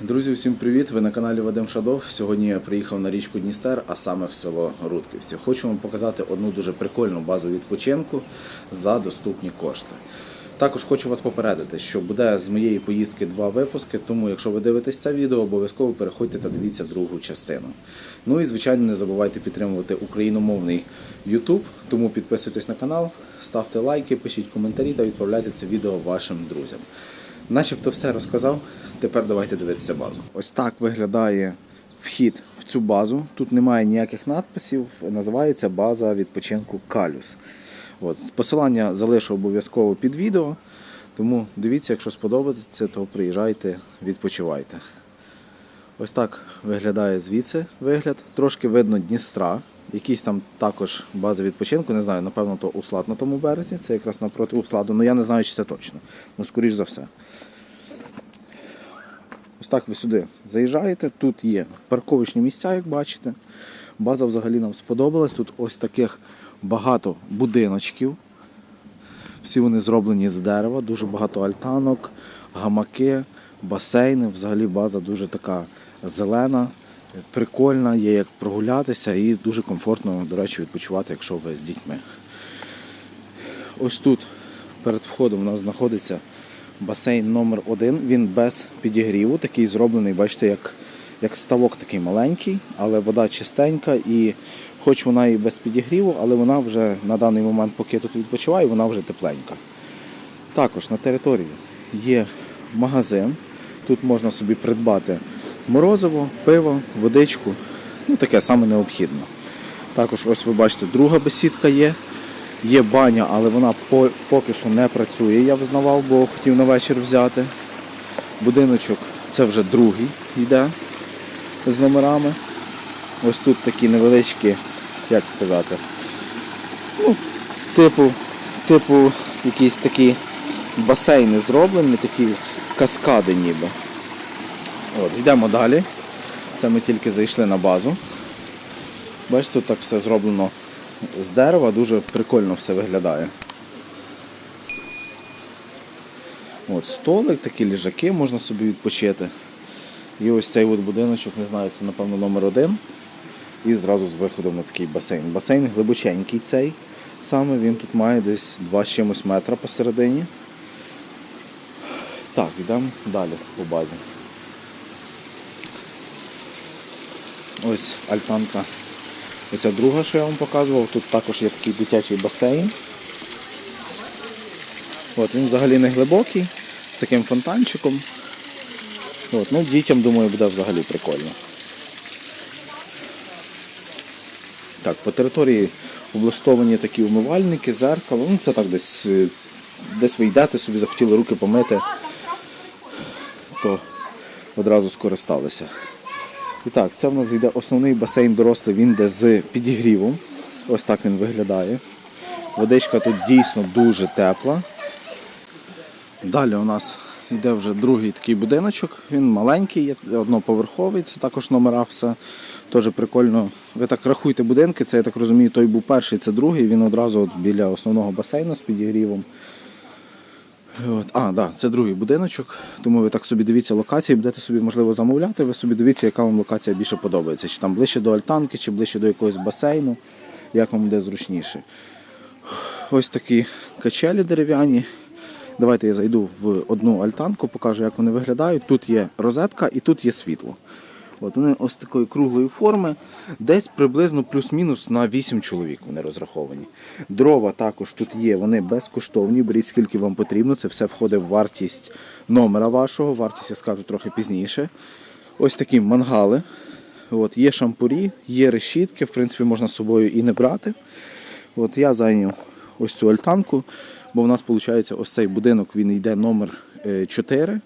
Друзі, всім привіт! Ви на каналі Вадим Шадов. Сьогодні я приїхав на річку Дністер, а саме в село Рудківці. Хочу вам показати одну дуже прикольну базу відпочинку за доступні кошти. Також хочу вас попередити, що буде з моєї поїздки два випуски, тому якщо ви дивитесь це відео, обов'язково переходьте та дивіться другу частину. Ну і звичайно не забувайте підтримувати україномовний YouTube, тому підписуйтесь на канал, ставте лайки, пишіть коментарі та відправляйте це відео вашим друзям. Начебто все розказав. Тепер давайте дивитися базу. Ось так виглядає вхід в цю базу. Тут немає ніяких надписів. Називається база відпочинку Калюс. От. Посилання залишу обов'язково під відео. Тому дивіться, якщо сподобається, то приїжджайте, відпочивайте. Ось так виглядає звідси вигляд. Трошки видно Дністра. Якісь там також бази відпочинку, не знаю, напевно, то услад на тому березі. Це якраз напроти усладу. Ну я не знаю, чи це точно. Ну, скоріш за все. Ось так ви сюди заїжджаєте. Тут є парковочні місця, як бачите. База взагалі нам сподобалась. Тут ось таких багато будиночків. Всі вони зроблені з дерева, дуже багато альтанок, гамаки, басейни. Взагалі база дуже така зелена, прикольна, є як прогулятися і дуже комфортно, до речі, відпочивати, якщо ви з дітьми. Ось тут перед входом у нас знаходиться басейн номер 1 Він без підігріву, такий зроблений, бачите, як, як ставок такий маленький, але вода чистенька і хоч вона і без підігріву, але вона вже на даний момент, поки я тут відпочиваю, вона вже тепленька. Також на території є магазин. Тут можна собі придбати морозиво, пиво, водичку. Ну таке саме необхідне. Також ось ви бачите, друга бесідка є. Є баня, але вона поки що не працює, я взнавав, бо хотів на вечір взяти. Будиночок це вже другий йде з номерами. Ось тут такі невеличкі, як сказати, ну, типу, типу якісь такі басейни зроблені, такі каскади ніби. От, йдемо далі. Це ми тільки зайшли на базу. Бачите, тут так все зроблено з дерева, дуже прикольно все виглядає. От, столик, такі ліжаки можна собі відпочити. І ось цей от будиночок, не знаю, це напевно номер один. І зразу з виходом на такий басейн. Басейн глибоченький цей. Саме він тут має десь 2 чимось метра посередині. Так, йдемо далі по базі. Ось альтанка. Оця друга, що я вам показував, тут також є такий дитячий басейн. От, він взагалі не глибокий, з таким фонтанчиком. От, ну, дітям, думаю, буде взагалі прикольно. Так, по території облаштовані такі умивальники, зеркало. Ну, це так десь, е, десь ви йдете, собі захотіли руки помити, то одразу скористалися. І так, це в нас йде основний басейн дорослий, він йде з підігрівом. Ось так він виглядає. Водичка тут дійсно дуже тепла. Далі у нас йде вже другий такий будиночок, він маленький, одноповерховий, це також номера все. Теж прикольно. Ви так рахуйте будинки, це я так розумію, той був перший, це другий, він одразу от біля основного басейну з підігрівом. От. А, да, це другий будиночок, тому ви так собі дивіться локації, будете собі можливо замовляти, ви собі дивіться, яка вам локація більше подобається. Чи там ближче до альтанки, чи ближче до якогось басейну, як вам буде зручніше. Ось такі качелі дерев'яні. Давайте я зайду в одну альтанку, покажу, як вони виглядають. Тут є розетка і тут є світло. От вони ось такої круглої форми, десь приблизно плюс-мінус на 8 чоловік вони розраховані. Дрова також тут є, вони безкоштовні, беріть скільки вам потрібно. Це все входить в вартість номера вашого, вартість я скажу трохи пізніше. Ось такі мангали. От, є шампурі, є решітки, в принципі, можна з собою і не брати. От я зайняв ось цю альтанку, бо в нас виходить ось цей будинок, він йде номер 4.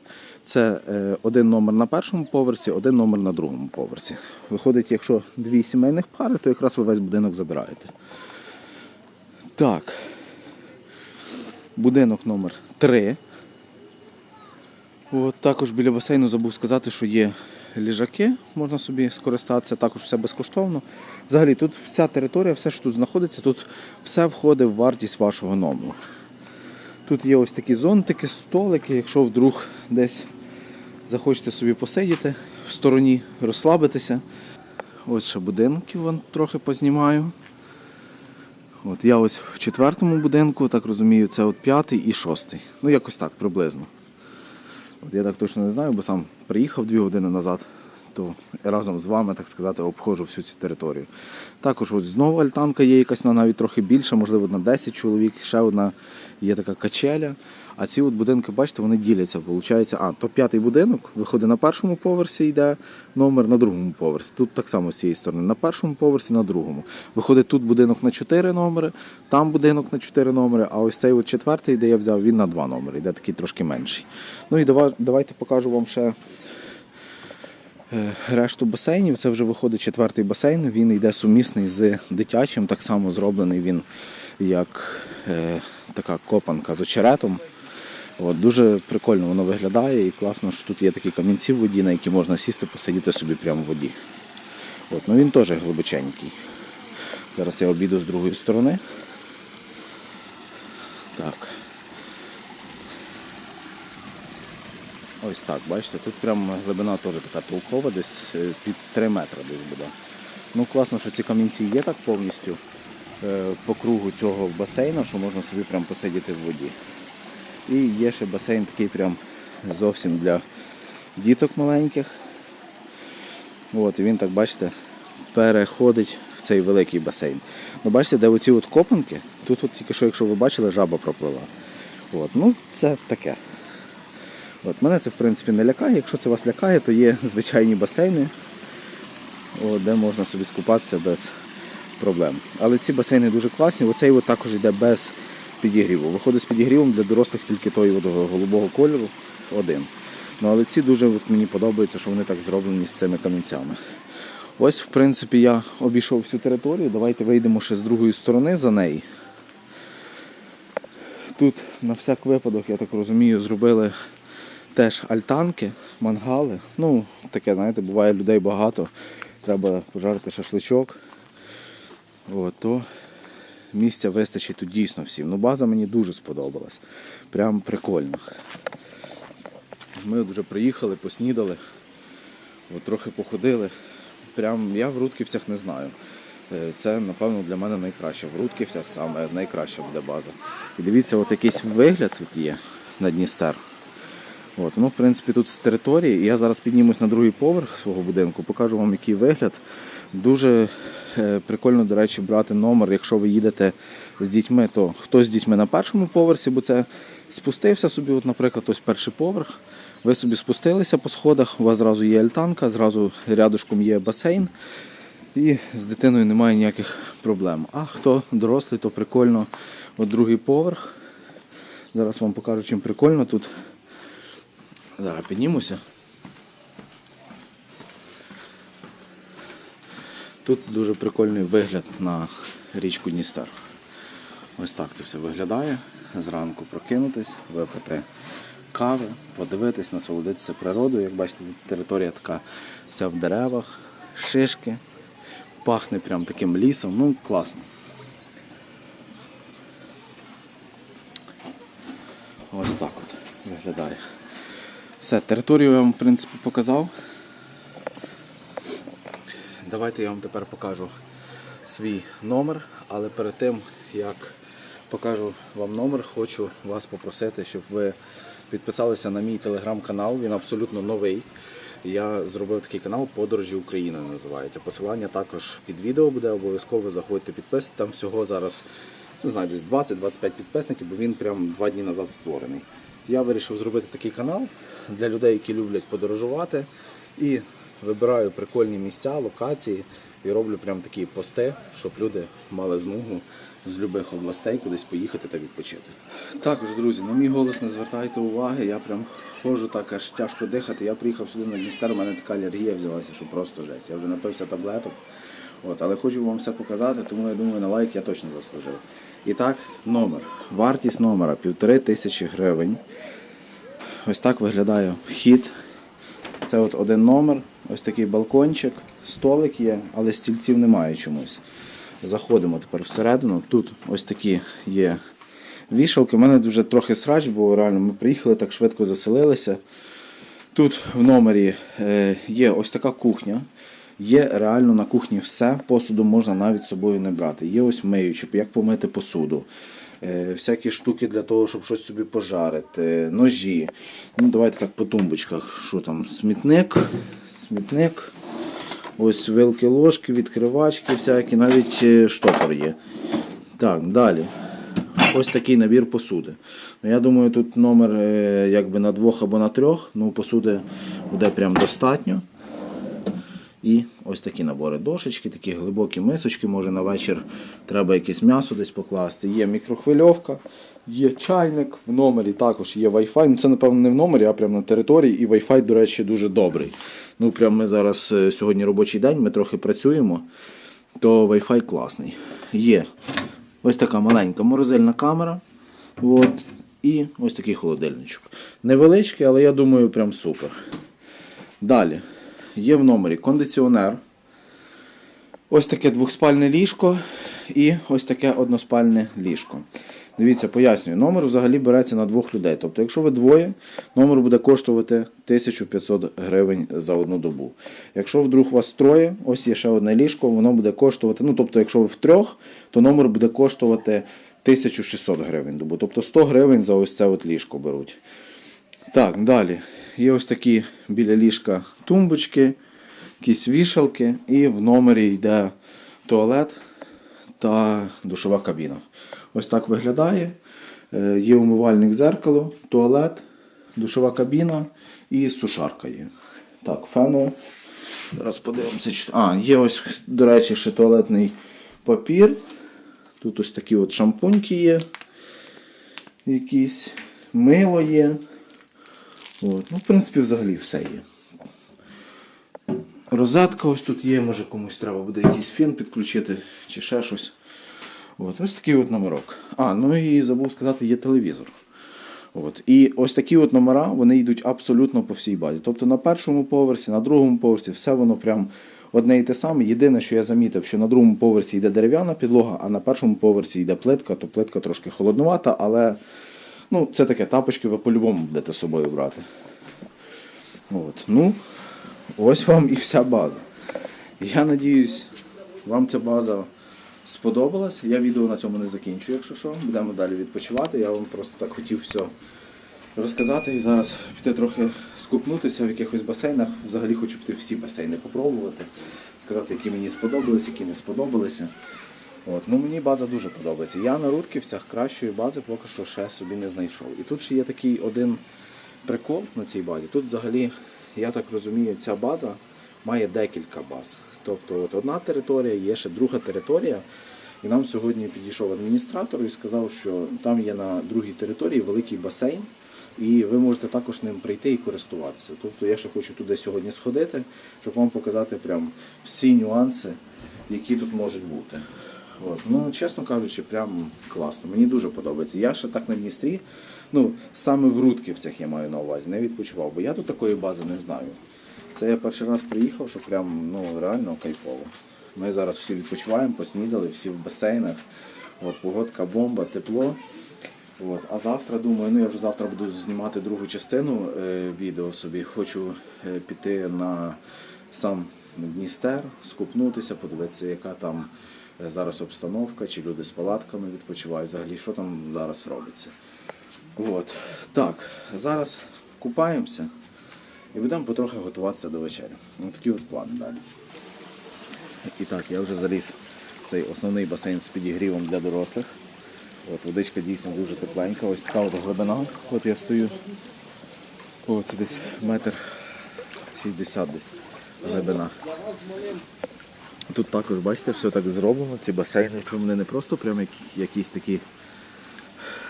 Це е, один номер на першому поверсі, один номер на другому поверсі. Виходить, якщо дві сімейних пари, то якраз ви весь будинок забираєте. Так. Будинок номер 3. От, також біля басейну забув сказати, що є ліжаки, можна собі скористатися, також все безкоштовно. Взагалі тут вся територія, все, що тут знаходиться, тут все входить в вартість вашого номеру. Тут є ось такі зонтики, столики, якщо вдруг десь захочете собі посидіти в стороні, розслабитися. Ось ще будинків вам трохи познімаю. От я ось в четвертому будинку, так розумію, це от п'ятий і шостий. Ну, якось так, приблизно. От я так точно не знаю, бо сам приїхав дві години назад, то разом з вами, так сказати, обходжу всю цю територію. Також ось знову альтанка є якась навіть трохи більша, можливо, на 10 чоловік, ще одна є така качеля. А ці от будинки, бачите, вони діляться. Виходить, а, то п'ятий будинок виходить на першому поверсі, йде номер на другому поверсі. Тут так само з цієї сторони. На першому поверсі, на другому. Виходить, тут будинок на 4 номери, там будинок на 4 номери, а ось цей от четвертий, де я взяв, він на 2 номери, йде такий трошки менший. Ну і давайте покажу вам ще. Е, Решту басейнів, це вже виходить четвертий басейн. Він йде сумісний з дитячим, так само зроблений він як е, така копанка з очеретом. От, дуже прикольно воно виглядає і класно, що тут є такі камінці в воді, на які можна сісти, посидіти собі прямо в воді. От, ну Він теж глибоченький. Зараз я обійду з другої сторони. Так. Ось так, бачите, тут прям глибина теж така толкова, десь е, під 3 метри десь буде. Ну класно, що ці камінці є так повністю е, по кругу цього басейну, що можна собі прям посидіти в воді. І є ще басейн такий прям зовсім для діток маленьких. От, і він так, бачите, переходить в цей великий басейн. Ну, бачите, де оці от копанки, тут от тільки що, якщо ви бачили, жаба проплила. От, ну це таке. От, мене це в принципі не лякає. Якщо це вас лякає, то є звичайні басейни, от, де можна собі скупатися без проблем. Але ці басейни дуже класні. Оцей от також йде без підігріву. Виходить з підігрівом для дорослих тільки той от голубого кольору один. Ну, але ці дуже от, мені подобається, що вони так зроблені з цими камінцями. Ось, в принципі, я обійшов всю територію. Давайте вийдемо ще з другої сторони за неї. Тут на всяк випадок, я так розумію, зробили теж альтанки, мангали. Ну, таке, знаєте, буває людей багато. Треба пожарити шашличок. От, то місця вистачить тут дійсно всім. Ну, база мені дуже сподобалась. Прям прикольно. Ми вже приїхали, поснідали, от трохи походили. Прям я в Рудківцях не знаю. Е, Це, напевно, для мене найкраще. В Рудківцях саме найкраща буде база. І дивіться, от якийсь вигляд тут є на Дністер. От, ну, в принципі, тут з території. Я зараз піднімусь на другий поверх свого будинку, покажу вам, який вигляд. Дуже е, прикольно, до речі, брати номер, якщо ви їдете з дітьми, то хтось з дітьми на першому поверсі, бо це спустився собі, от, наприклад, ось перший поверх. Ви собі спустилися по сходах, у вас зразу є альтанка, зразу рядышком є басейн. І з дитиною немає ніяких проблем. А хто дорослий, то прикольно. От другий поверх. Зараз вам покажу, чим прикольно тут. Зараз піднімуся. Тут дуже прикольний вигляд на річку Дністер. Ось так це все виглядає. Зранку прокинутись, випити кави, подивитись, насолодитися природою. Як бачите, тут територія така вся в деревах, шишки, пахне прям таким лісом. Ну, класно. Ось так от виглядає. Все, територію я вам в принципі показав. Давайте я вам тепер покажу свій номер, але перед тим як покажу вам номер, хочу вас попросити, щоб ви підписалися на мій телеграм-канал. Він абсолютно новий. Я зробив такий канал Подорожі України називається. Посилання також під відео буде, обов'язково заходьте підписуйтесь. Там всього зараз не знаю, десь 20-25 підписників, бо він прям два дні назад створений. Я вирішив зробити такий канал для людей, які люблять подорожувати. І вибираю прикольні місця, локації і роблю прям такі пости, щоб люди мали змогу з будь-яких областей кудись поїхати та відпочити. Також, друзі, на мій голос не звертайте уваги, я прям ходжу так аж тяжко дихати. Я приїхав сюди на Дністер, у мене така алергія взялася, що просто жесть. Я вже напився таблеток. От, але хочу вам все показати, тому я думаю, на лайк я точно заслужив. І так, номер. Вартість номера півтори тисячі гривень. Ось так виглядає вхід. Це от один номер, ось такий балкончик, столик є, але стільців немає чомусь. Заходимо тепер всередину. Тут ось такі є вішалки. У мене вже трохи срач, бо реально ми приїхали, так швидко заселилися. Тут в номері е, є ось така кухня. Є реально на кухні все, посуду можна навіть з собою не брати. Є ось миючі, як помити посуду, е, всякі штуки для того, щоб щось собі пожарити, ножі. Ну, давайте так по тумбочках. Що там? Смітник, смітник. Ось вилки, ложки, відкривачки, всякі, навіть е, штопор є. Так, далі. Ось такий набір посуди. Ну, я думаю, тут номер е, якби на двох або на трьох. Ну, посуди буде прям достатньо. І ось такі набори дошечки, такі глибокі мисочки, може на вечір треба якесь м'ясо десь покласти. Є мікрохвильовка, є чайник, в номері також є Wi-Fi. Ну це, напевно, не в номері, а прямо на території. І Wi-Fi, до речі, дуже добрий. Ну, прям ми зараз е, сьогодні робочий день, ми трохи працюємо, то Wi-Fi класний. Є ось така маленька морозильна камера. От, і ось такий холодильничок. Невеличкий, але я думаю, прям супер. Далі. Є в номері кондиціонер. Ось таке двохспальне ліжко і ось таке односпальне ліжко. Дивіться, пояснюю, номер взагалі береться на двох людей. Тобто, якщо ви двоє, номер буде коштувати 1500 гривень за одну добу. Якщо вдруг вас троє, ось є ще одне ліжко, воно буде коштувати. Ну, тобто, якщо ви втрьох, то номер буде коштувати 1600 гривень добу. Тобто 100 гривень за ось це от ліжко беруть. Так, далі. Є ось такі біля ліжка тумбочки, якісь вішалки, і в номері йде туалет та душова кабіна. Ось так виглядає. Е, Є умивальник зеркало, туалет, душова кабіна і сушарка є. Так, фену. Зараз подивимося. А, є ось, до речі, ще туалетний папір. Тут ось такі от шампуньки є. Якісь мило є. От. Ну, в принципі, взагалі все є. Розетка ось тут є, може комусь треба буде якийсь фен підключити чи ще щось. От. Ось такий от номерок. А, ну і забув сказати, є телевізор. От. І ось такі от номера вони йдуть абсолютно по всій базі. Тобто на першому поверсі, на другому поверсі, все воно прям одне і те саме. Єдине, що я замітив, що на другому поверсі йде дерев'яна підлога, а на першому поверсі йде плитка, то плитка трошки холоднувата, але ну, це таке тапочки ви по-любому будете з собою брати. От. Ну, ось вам і вся база. Я надіюсь, вам ця база сподобалась. Я відео на цьому не закінчу, якщо що. Будемо далі відпочивати. Я вам просто так хотів все розказати і зараз піти трохи скупнутися в якихось басейнах. Взагалі хочу піти всі басейни попробувати, сказати, які мені сподобались, які не сподобалися. От. Ну, мені база дуже подобається. Я на Рудківцях кращої бази поки що ще собі не знайшов. І тут ще є такий один прикол на цій базі. Тут взагалі, я так розумію, ця база має декілька баз. Тобто от одна територія, є ще друга територія. І нам сьогодні підійшов адміністратор і сказав, що там є на другій території великий басейн, і ви можете також ним прийти і користуватися. Тобто я ще хочу туди сьогодні сходити, щоб вам показати прям всі нюанси, які тут можуть бути. От. Ну, чесно кажучи, прям класно. Мені дуже подобається. Я ще так на Дністрі, ну, саме в Рудківцях я маю на увазі, не відпочивав, бо я тут такої бази не знаю. Це я перший раз приїхав, що прям ну, реально кайфово. Ми зараз всі відпочиваємо, поснідали, всі в басейнах. От, погодка бомба, тепло. От. А завтра думаю, ну я вже завтра буду знімати другу частину е, відео собі. Хочу е, піти на сам Дністер, скупнутися, подивитися, яка там зараз обстановка, чи люди з палатками відпочивають, взагалі, що там зараз робиться. От. Так, зараз купаємося і будемо потрохи готуватися до вечері. Ось такі от плани далі. І так, я вже заліз в цей основний басейн з підігрівом для дорослих. От, водичка дійсно дуже тепленька, ось така от глибина. От я стою. О, це десь метр 60 десь глибина. Тут також, бачите, все так зроблено, ці басейни, вони не просто прям якісь такі,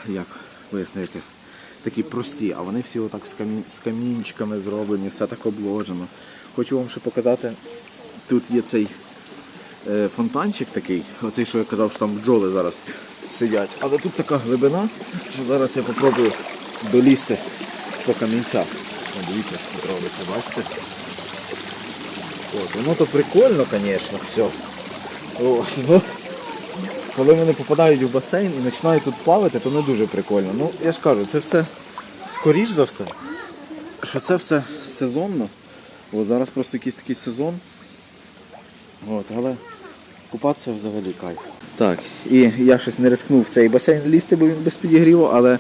як пояснити, такі прості, а вони всі отак з, камінь, з камінчиками зроблені, все так обложено. Хочу вам ще показати, тут є цей е, фонтанчик такий, оцей, що я казав, що там бджоли зараз сидять. Але тут така глибина, що зараз я попробую долізти по камінцях. Дивіться, що робиться, бачите? От, воно то прикольно, звісно, все. От, ну, коли вони попадають в басейн і починають тут плавати, то не дуже прикольно. Ну, я ж кажу, це все скоріш за все. що це все сезонно. От зараз просто якийсь такий сезон. От, але купатися взагалі кайф. Так, і я щось не рискнув в цей басейн лізти, бо він без підігріву, але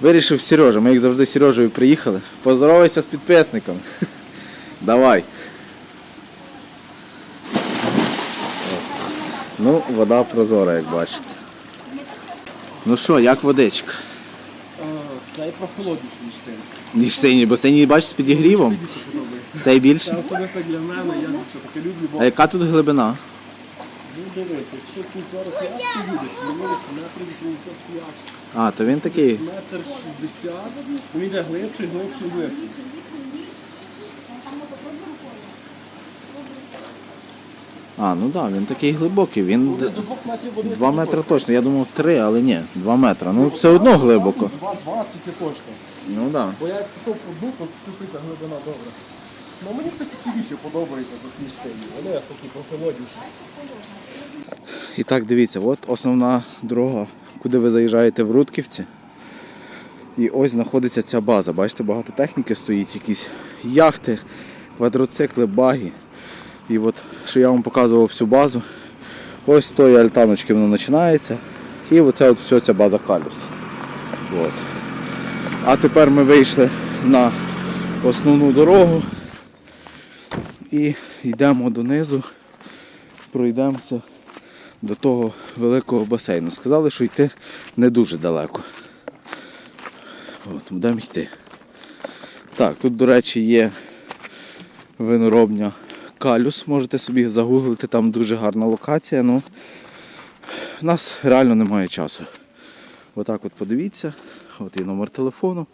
вирішив Сережа. Ми як завжди Сережею приїхали. Поздоровайся з підписником. Давай. Ну, вода прозора, як бачите. Ну що, як водичка? Цей прохолодніший, ніж цей. Ніж синій, бо синій бачиш з підігрівом. Більше подобається. Цей більше. Це особисто для мене, я більше таке люблю, бо А яка тут глибина? ну дивись, якщо тут зараз я десь, мені метр 85, А, то він такий. метр 60, він йде глибший, глибший, глибший. А, ну так, да, він такий глибокий. Він До двох метрів води 2 метри точно. Я думав 3, але ні, 2 метри. Ну все одно глибоко. 2,20 є точно. Ну так. Да. Бо я як пішов по дну, то чупиться глибина добре. Ну мені такі ціліші подобаються, ніж сині. Вони такі прохолодніші. І так, дивіться, от основна дорога, куди ви заїжджаєте в Рудківці. І ось знаходиться ця база. Бачите, багато техніки стоїть, якісь яхти, квадроцикли, баги. І от, що я вам показував всю базу. Ось з тої альтаночки воно починається. І оце от все ця база калюс. От. А тепер ми вийшли на основну дорогу і йдемо донизу, пройдемося до того великого басейну. Сказали, що йти не дуже далеко. От, будемо йти. Так, тут, до речі, є виноробня Калюс, можете собі загуглити, там дуже гарна локація. Ну, в нас реально немає часу. Отак от подивіться, от і номер телефону.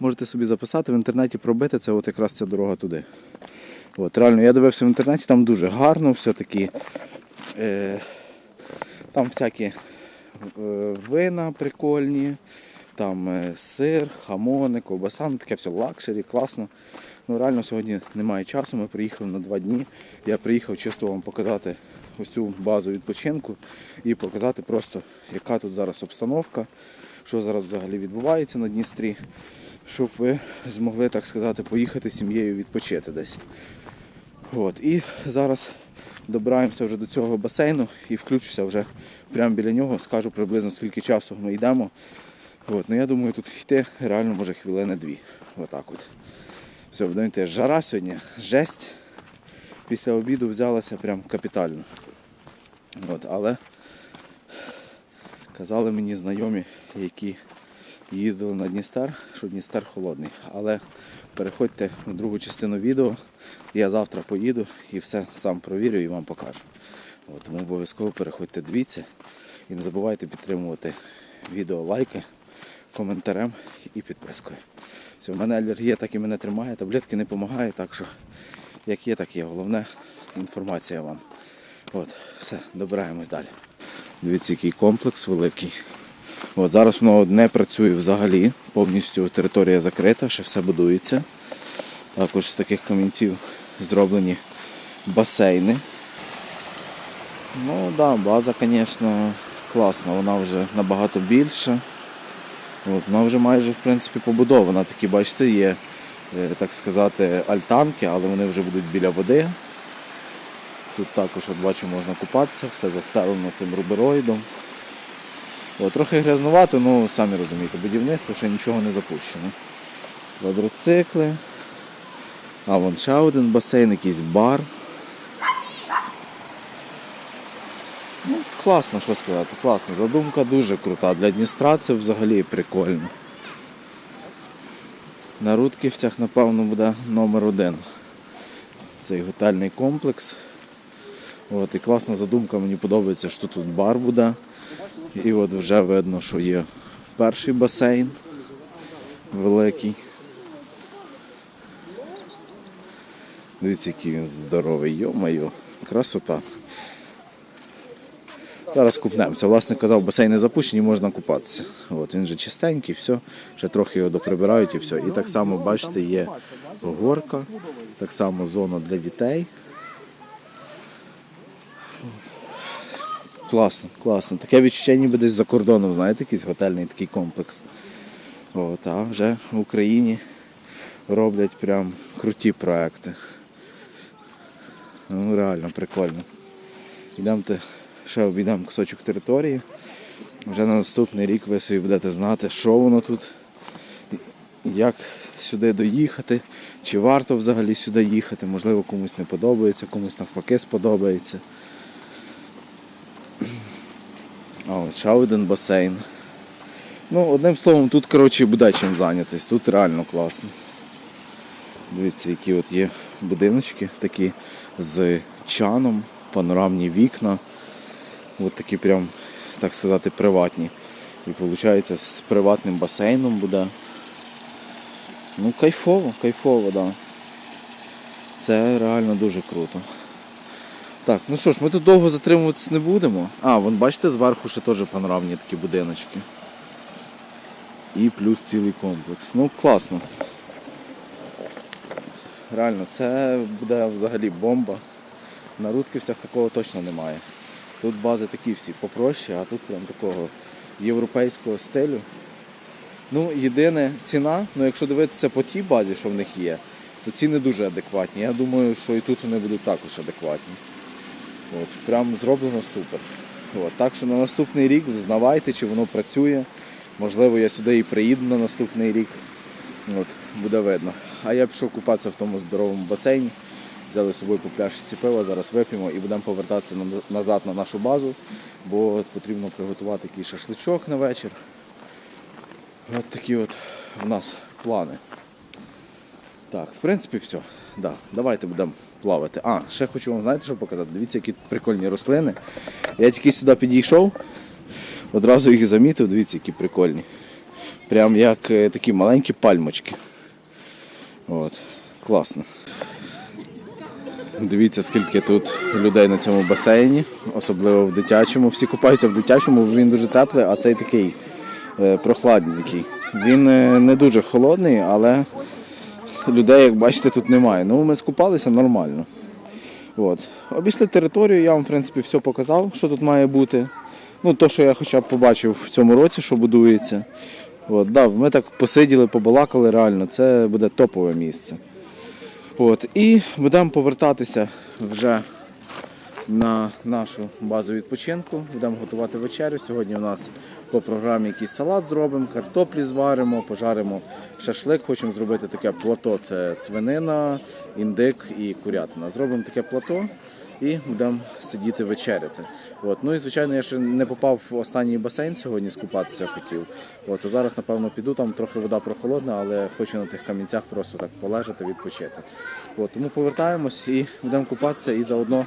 Можете собі записати в інтернеті, пробити, це от якраз ця дорога туди. От, реально, я дивився в інтернеті, там дуже гарно, все-таки. Е, там всякі е, вина прикольні, там е, сир, хамони, ковбаса, ну таке все лакшері, класно. Ну реально сьогодні немає часу, ми приїхали на два дні. Я приїхав чисто вам показати ось цю базу відпочинку і показати просто, яка тут зараз обстановка, що зараз взагалі відбувається на Дністрі, щоб ви змогли, так сказати, поїхати з сім'єю відпочити десь. От, і зараз добираємося вже до цього басейну і включуся вже прямо біля нього, скажу приблизно скільки часу ми йдемо. От, ну я думаю, тут йти реально може хвилини дві. Отак от. Все, будемо. Жара сьогодні, жесть. Після обіду взялася прям капітально. От, але казали мені знайомі, які їздили на Дністер, що Дністер холодний. Але переходьте на другу частину відео. Я завтра поїду і все сам провірю і вам покажу. От, тому обов'язково переходьте, дивіться і не забувайте підтримувати відео лайки, коментарем і підпискою. В мене алергія так і мене тримає, таблетки не допомагають, так що як є, так є. Головне інформація вам. От, все, добираємось далі. Дивіться, який комплекс великий. От зараз воно не працює взагалі, повністю територія закрита, ще все будується. Також з таких камінців зроблені басейни. Ну так, да, база, звісно, класна, вона вже набагато більша. От, вона вже майже в принципі побудована. Такі, бачите, є, е, так сказати, альтанки, але вони вже будуть біля води. Тут також от бачу можна купатися, все застелено цим рубероїдом. От, трохи грязнувато, ну самі розумієте, будівництво ще нічого не запущено. Квадроцикли. А вон ще один басейн, якийсь бар. Ну, класно, що сказати, класно. Задумка дуже крута. Для Дністра це взагалі прикольно. На Рудківцях, напевно, буде номер один. Цей готельний комплекс. От, і класна задумка, мені подобається, що тут бар буде. І от вже видно, що є перший басейн великий. Дивіться, який він здоровий, йо-моє, красота. Зараз купнемося. Власне казав, басейни запущені, можна купатися. От, він же чистенький, все, ще трохи його доприбирають і все. І так само, бачите, є горка, так само зона для дітей. Класно, класно. Таке відчуття ніби десь за кордоном, знаєте, якийсь готельний такий комплекс. От, а вже в Україні роблять прям круті проекти. Ну реально прикольно. Йдемте, ще обійдемо кусочок території. Вже на наступний рік ви собі будете знати, що воно тут, як сюди доїхати, чи варто взагалі сюди їхати. Можливо, комусь не подобається, комусь навпаки сподобається. А ще один басейн. Ну, одним словом, тут, коротше, буде чим зайнятись. Тут реально класно. Дивіться, які от є будиночки такі з чаном, панорамні вікна. От такі прям, так сказати, приватні. І виходить, з приватним басейном буде. Ну, кайфово, кайфово. Да. Це реально дуже круто. Так, ну що ж, ми тут довго затримуватись не будемо. А, вон бачите, зверху ще теж панорамні такі будиночки. І плюс цілий комплекс. Ну, класно. Реально, це буде взагалі бомба. На Рудківцях такого точно немає. Тут бази такі всі попроще, а тут прям такого європейського стилю. Ну, єдине ціна, ну якщо дивитися по тій базі, що в них є, то ціни дуже адекватні. Я думаю, що і тут вони будуть також адекватні. От, прям зроблено супер. От, так що на наступний рік взнавайте, чи воно працює. Можливо, я сюди і приїду на наступний рік. От, буде видно. А я пішов купатися в тому здоровому басейні. Взяли з собою по пляшці пива, зараз вип'ємо і будемо повертатися назад на нашу базу, бо потрібно приготувати якийсь шашличок на вечір. От такі от в нас плани. Так, в принципі, все. Да, давайте будемо плавати. А, ще хочу вам знаєте, що показати. Дивіться, які прикольні рослини. Я тільки сюди підійшов, одразу їх замітив, дивіться, які прикольні. Прям як е, такі маленькі пальмочки. От, класно. Дивіться, скільки тут людей на цьому басейні, особливо в дитячому. Всі купаються в дитячому, бо він дуже теплий, а цей такий е, прохладненький. Він е, не дуже холодний, але людей, як бачите, тут немає. Ну, ми скупалися нормально. От. Обійшли територію, я вам, в принципі, все показав, що тут має бути. Ну, то, що я хоча б побачив в цьому році, що будується. От, да, ми так посиділи, побалакали реально, це буде топове місце. От, і будемо повертатися вже на нашу базу відпочинку. Будемо готувати вечерю. Сьогодні у нас по програмі якийсь салат зробимо, картоплі зваримо, пожаримо шашлик. Хочемо зробити таке плато. Це свинина, індик і курятина. Зробимо таке плато і будемо сидіти вечеряти. От. Ну і звичайно, я ще не попав в останній басейн сьогодні, скупатися хотів. От, то зараз, напевно, піду, там трохи вода прохолодна, але хочу на тих камінцях просто так полежати, відпочити. От, тому повертаємось і будемо купатися і заодно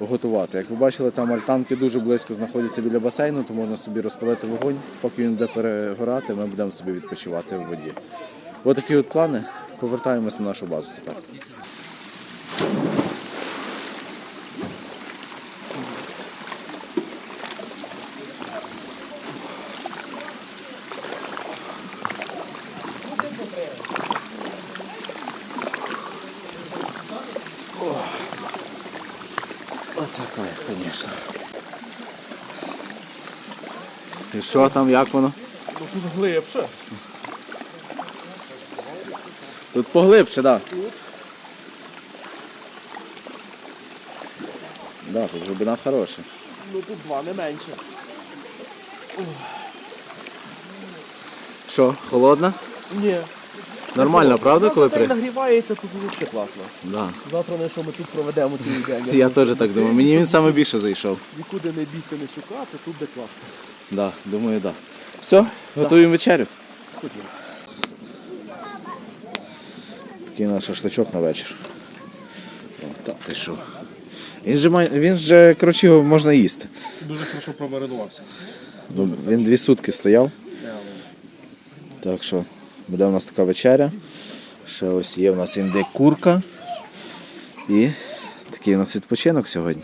готувати. Як ви бачили, там альтанки дуже близько знаходяться біля басейну, то можна собі розпалити вогонь. Поки він буде перегорати, ми будемо собі відпочивати в воді. Ось такі от плани. Повертаємось на нашу базу тепер. Оце кайф, звісно. І що там, як воно? Ну тут глибше. Тут поглибше, так. Да. Да, тут глибина хороша. Ну тут два не менше. Що, холодна? Ні. Нормально, правда, коли при... нагрівається, тут взагалі класно. Да. Завтра на що ми тут проведемо цілий день. Я теж так думаю. Мені він саме більше зайшов. Нікуди не бігти, не шукати, тут де класно. Да, думаю, так. Да. Все, готуємо вечерю. Ходімо. Такий наш шашличок на вечір. О, та ти що. Він же, має- він же, коротше, його можна їсти. Дуже хорошо промаринувався. Ну, Він дві сутки стояв. Так що буде у нас така вечеря. Ще ось є в нас індик курка. І такий у нас відпочинок сьогодні.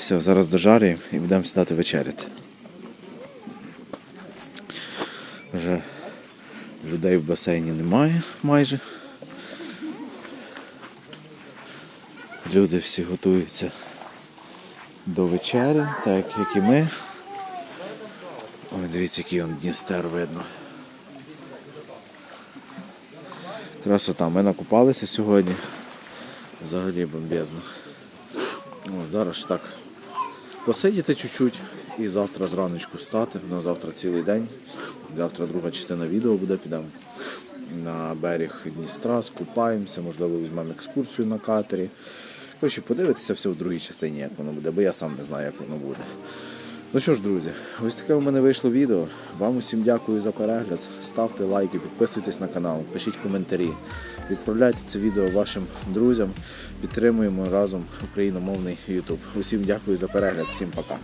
Все, зараз дожарюємо і будемо сідати вечеряти. Вже людей в басейні немає майже. Люди всі готуються до вечері, так як і ми. Дивіться, який он Дністер видно. Красота. Ми накупалися сьогодні. Взагалі бомбезно. О, зараз так посидіти чуть-чуть і завтра зраночку встати. На завтра цілий день. Завтра друга частина відео буде, підемо на берег Дністра, скупаємося, можливо, візьмемо екскурсію на катері. Коротше, подивитися все в другій частині, як воно буде, бо я сам не знаю, як воно буде. Ну що ж, друзі, ось таке у мене вийшло відео. Вам усім дякую за перегляд. Ставте лайки, підписуйтесь на канал, пишіть коментарі, відправляйте це відео вашим друзям. Підтримуємо разом україномовний YouTube. Усім дякую за перегляд, всім пока.